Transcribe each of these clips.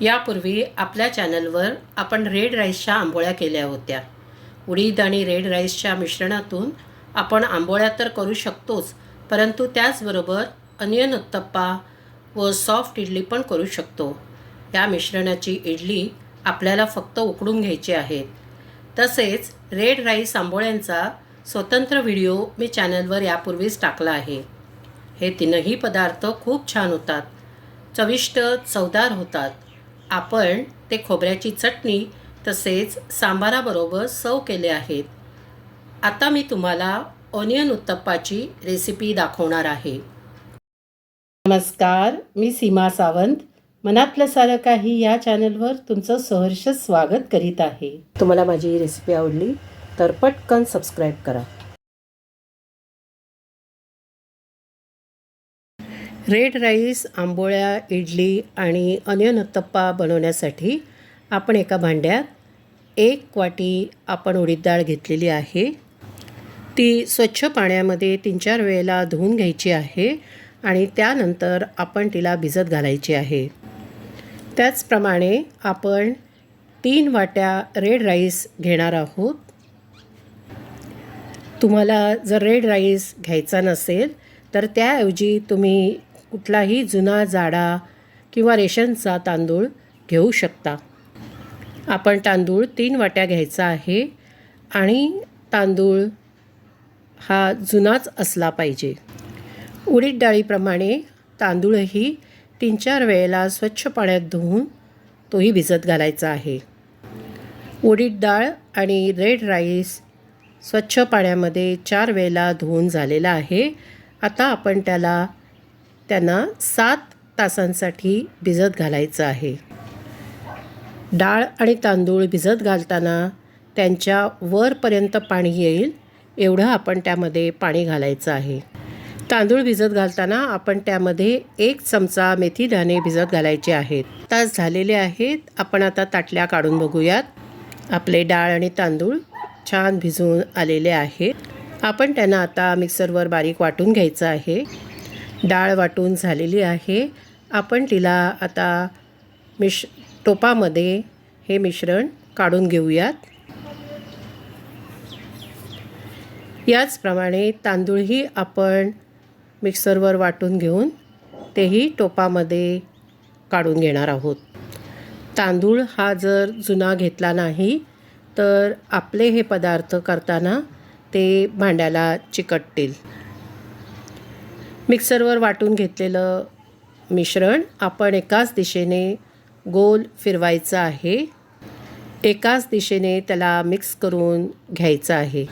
यापूर्वी आपल्या चॅनलवर आपण रेड राईसच्या आंबोळ्या केल्या होत्या. उडीद आणि रेड राईसच्या मिश्रणातून आपण आंबोळ्या तर करू शकतोच परंतु त्याचबरोबर अनियन उत्तप्पा व सॉफ्ट इडली पण करू शकतो. या मिश्रणाची इडली आपल्याला फक्त उकडून घ्यायची आहे. तसेच रेड राईस आंबोळ्यांचा स्वतंत्र व्हिडिओ मी चॅनलवर यापूर्वीच टाकला आहे. हे तीनही पदार्थ खूप छान होतात. चविष्ट चवदार होतात. आपण ते खोबऱ्याची चटणी तसेच सांबाराबरोबर सर्व केले आहेत. आता मी तुम्हाला ऑनियन उत्तप्पाची रेसिपी दाखवणार आहे. नमस्कार मी सीमा सावंत. मनातलं सारं काही या चॅनलवर तुमचं सहर्ष स्वागत करीत आहे. तुम्हाला माझी ही रेसिपी आवडली तर पटकन सबस्क्राईब करा. रेड राईस आंबोळ्या इडली आणि अनियन उत्तप्पा बनवण्यासाठी आपण एका भांड्यात एक वाटी आपण उडीद डाळ घेतलेली आहे. ती स्वच्छ पाण्यामध्ये तीन चार वेळेला धुवून घ्यायची आहे आणि त्यानंतर आपण तिला भिजत घालायची आहे. त्याचप्रमाणे आपण तीन वाट्या रेड राईस घेणार आहोत. तुम्हाला जर रेड राईस घ्यायचा नसेल तर त्याऐवजी तुम्ही कुठलाही जुना जाडा किंवा रेशनचा तांदूळ घेऊ शकता. आपण तांदूळ तीन वाट्या घ्यायचा आहे आणि तांदूळ हा जुनाच असला पाहिजे. उडीद डाळीप्रमाणे तांदूळही तीन चार वेळेला स्वच्छ पाण्यात धुवून तोही भिजत घालायचा आहे. उडीद डाळ आणि रेड राईस स्वच्छ पाण्यामध्ये चार वेळेला धुवून झालेला आहे. आता आपण त्याला त्यांना सात तासांसाठी भिजत घालायचं आहे. डाळ आणि तांदूळ भिजत घालताना त्यांच्या वरपर्यंत पाणी येईल एवढं आपण त्यामध्ये पाणी घालायचं आहे. तांदूळ भिजत घालताना आपण त्यामध्ये एक चमचा मेथी दाणे भिजत घालायचे आहेत. तास झालेले आहेत आपण आता ताटल्या काढून बघूयात. आपले डाळ आणि तांदूळ छान भिजून आलेले आहेत. आपण त्यांना आता मिक्सरवर बारीक वाटून घ्यायचं आहे. डाळ वाटून झालेली आहे. आपण तिला आता मिश टोपामध्ये हे मिश्रण काढून घेऊयात. याचप्रमाणे तांदूळही आपण मिक्सरवर वाटून घेऊन तेही टोपामध्ये काढून घेणार आहोत. तांदूळ हा जर जुना घेतला नाही तर आपले हे पदार्थ करताना ते भांड्याला चिकटतील. मिक्सरवर वाटून घेतलेलं मिश्रण आपण एकाच दिशेने गोल फिरवायचं आहे. एकाच दिशेने त्याला मिक्स करून घ्यायचं आहे.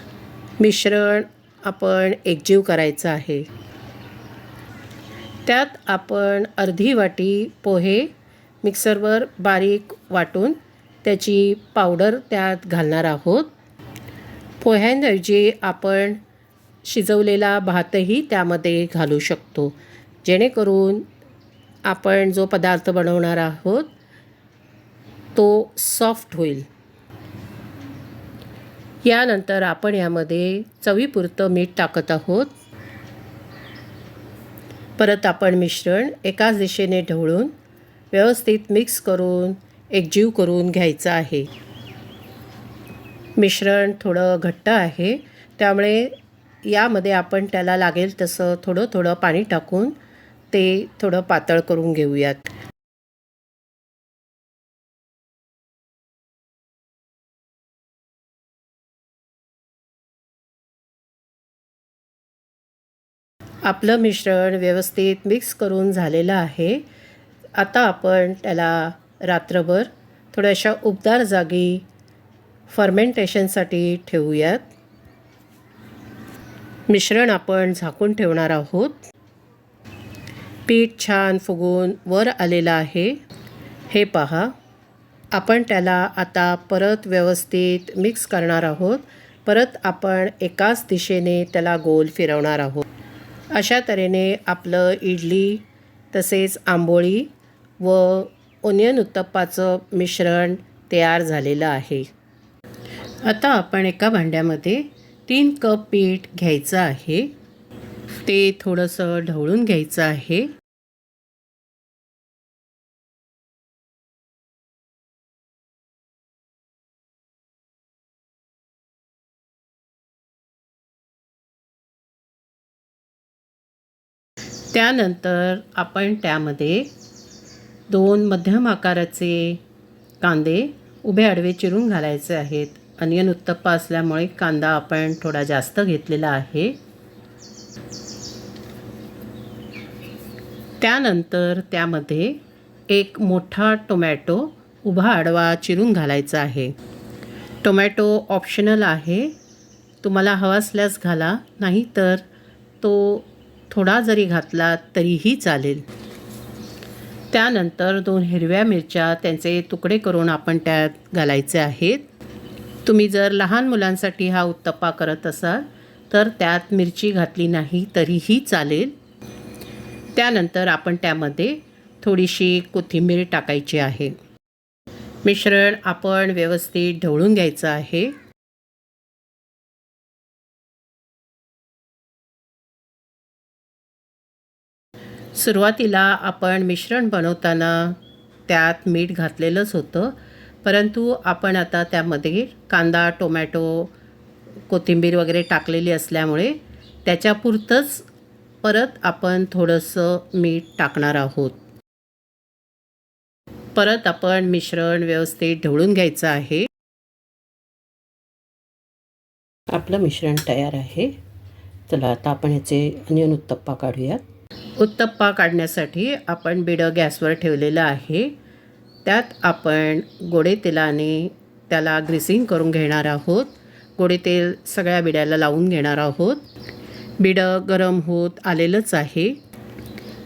मिश्रण आपण एकजीव करायचं आहे. त्यात आपण अर्धी वाटी पोहे मिक्सरवर बारीक वाटून त्याची पावडर त्यात घालणार आहोत. पोह्यांऐवजी आपण शिजवलेला भातही त्यामध्ये घालू शकतो. जेणेकरून आपण जो पदार्थ बनवणार आहोत तो सॉफ्ट होईल. यानंतर आपण यामध्ये चवीपुरतं मीठ टाकत आहोत. परत आपण मिश्रण एकाच दिशेने ढवळून व्यवस्थित मिक्स करून एकजीव करून घ्यायचं आहे. मिश्रण थोडं घट्ट आहे त्यामुळे यामध्ये आपण त्याला लागेल तसं थोडं थोडं पाणी टाकून ते थोडं पातळ करून घेऊयात. आपलं मिश्रण व्यवस्थित मिक्स करून झालेलं आहे. आता आपण त्याला रात्रभर थोड्याशा उबदार जागी फर्मेंटेशनसाठी ठेवूयात. मिश्रण आपण झाकून ठेवणार आहोत. पीठ छान फुगून वर आलेलं आहे. हे पहा. आपण त्याला आता परत व्यवस्थित मिक्स करणार आहोत. परत आपण एकाच दिशेने त्याला गोल फिरवणार आहोत. अशा तऱ्हेने आपलं इडली तसेच आंबोळी व ओनियन उत्तप्पाचं मिश्रण तयार झालेलं आहे. आता आपण एका भांड्यामध्ये तीन कप पीठ घ्यायचं आहे. ते थोडंसं ढवळून घ्यायचं आहे. त्यानंतर आपण त्यामध्ये दोन मध्यम आकाराचे कांदे उभे आडवे चिरून घालायचे आहेत. अनियन उत्तप्पा असल्यामुळे कांदा आपण थोडा जास्त घेतलेला आहे. त्यानंतर त्यामध्ये एक मोठा टोमॅटो उभा आडवा चिरून घालायचा आहे. टोमॅटो ऑप्शनल आहे. तुम्हाला हवा असल्यास घाला नाही तर तो थोडा जरी घातला तरीही चालेल. त्यानंतर दोन हिरव्या मिरच्या त्यांचे तुकडे करून आपण त्यात घालायचे आहेत. तुम्ही जर लहान मुलांसाठी हा उत्तप्पा करत असाल तर त्यात मिरची घातली नाही तरीही चालेल. त्यानंतर आपण त्यामध्ये थोडीशी कोथिंबीर टाकायची आहे. मिश्रण आपण व्यवस्थित ढवळून घ्यायचं आहे. सुरुवातीला आपण मिश्रण बनवताना त्यात मीठ घातलेलंच होतं. परंतु आपण आता त्यामध्ये कांदा टोमॅटो कोथिंबीर वगैरे टाकलेली असल्यामुळे त्याच्यापुरतंच परत आपण थोडंसं मीठ टाकणार आहोत. परत आपण मिश्रण व्यवस्थित ढवळून घ्यायचं आहे. आपलं मिश्रण तयार आहे. चला आता आपण ह्याचे अनियन उत्तप्पा काढूयात. उत्तप्पा काढण्यासाठी आपण बिडं गॅसवर ठेवलेलं आहे. त्यात आपण गोडे तेलाने त्याला ग्रीसिंग करून घेणार आहोत. गोडे तेल सगळ्या बिड्याला लावून घेणार आहोत. बिडं गरम होत आलेलंच आहे.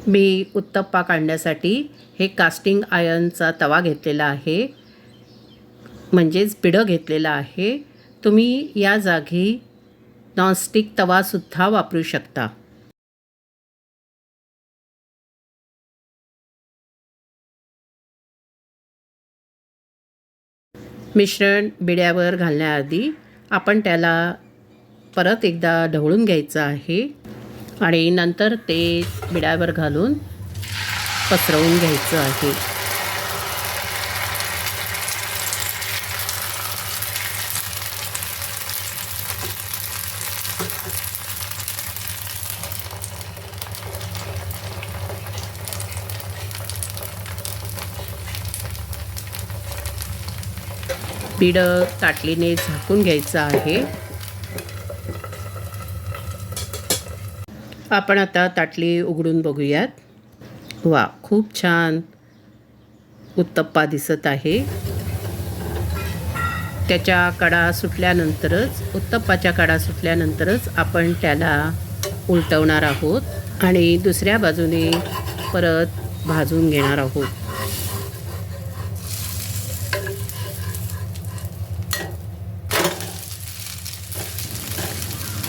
मी उत्तप्पा काढण्यासाठी हे कास्टिंग आयर्नचा तवा घेतलेला आहे. म्हणजेच बिडं घेतलेलं आहे. तुम्ही या जागी नॉनस्टिक तवासुद्धा वापरू शकता. मिश्रण बिड्यावर घालण्याआधी आपण त्याला परत एकदा ढवळून घ्यायचं आहे. आणि नंतर ते बिड्यावर घालून पसरवून घ्यायचं आहे. बिडं ताटलीने झाकून घ्यायचं आहे. आपण आता ताटली उघडून बघूयात. वा खूप छान उत्तप्पा दिसत आहे. त्याच्या कडा सुटल्यानंतरच उत्तप्पाच्या कडा सुटल्यानंतरच आपण त्याला उलटवणार आहोत आणि दुसऱ्या बाजूने परत भाजून घेणार आहोत.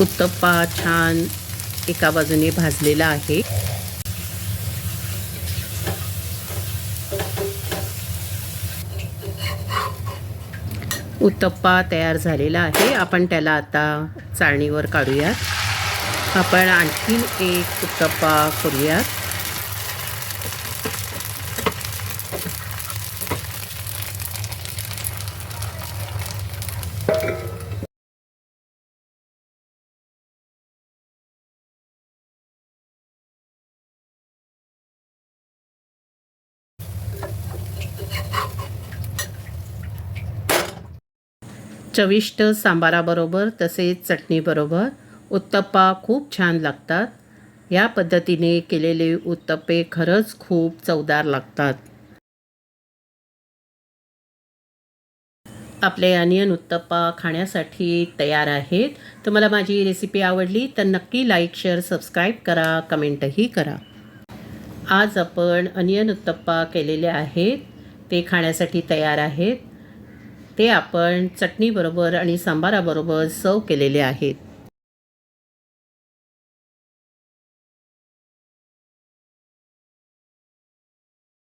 उत्तप्पा छान एका बाजूने भाजलेला आहे. उत्तप्पा तयार झालेला आहे. आपण त्याला आता चाळणीवर काढूयात. आपण आणखीन एक उत्तप्पा करूयात. चविष्ट सांबाराबरोबर तसेच चटणीबरोबर उत्तप्पा खूप छान लागतात. या पद्धतीने केलेले उत्तप्पे खरंच खूप चवदार लागतात. आपले अनियन उत्तप्पा खाण्यासाठी तयार आहेत. तुम्हाला माझी रेसिपी आवडली तर नक्की लाईक शेअर सबस्क्राईब करा कमेंटही करा. आज आपण अनियन उत्तप्पा केलेले आहेत. ते खाण्यासाठी तयार आहेत. ते आपण चटणीबरोबर आणि सांबाराबरोबर सर्व केलेले आहेत.